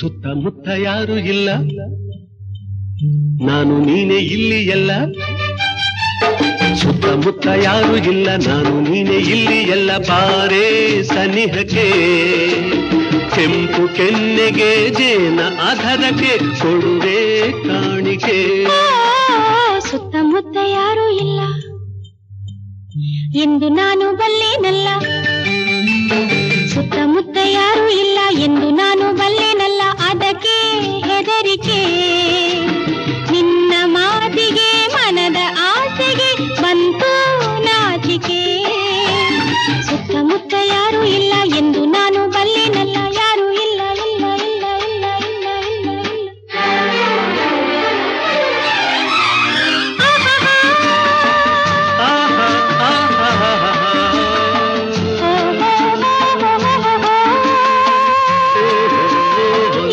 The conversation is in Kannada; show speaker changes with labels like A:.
A: ಸುತ್ತಮುತ್ತ ಯಾರು ಇಲ್ಲ. ನಾನು ನೀನೆ ಇಲ್ಲಿ ಎಲ್ಲ. ಸುತ್ತಮುತ್ತ ಯಾರು ಇಲ್ಲ, ನಾನು ನೀನೆ ಇಲ್ಲಿ ಎಲ್ಲ. ಬಾರೇ ಸನಿಹಕ್ಕೆ, ಕೆಂಪು ಕೆನ್ನೆಗೆ, ಜೇನ ಆಧಾರಕ್ಕೆ, ಕೊಡುವೆ ಕಾಣಿಕೆ.
B: ಸುತ್ತಮುತ್ತ ಯಾರೂ ಇಲ್ಲ. ಎಂದು ನಾನು ಬಲ್ಲೆನಲ್ಲ ಸುತ್ತಮುತ್ತ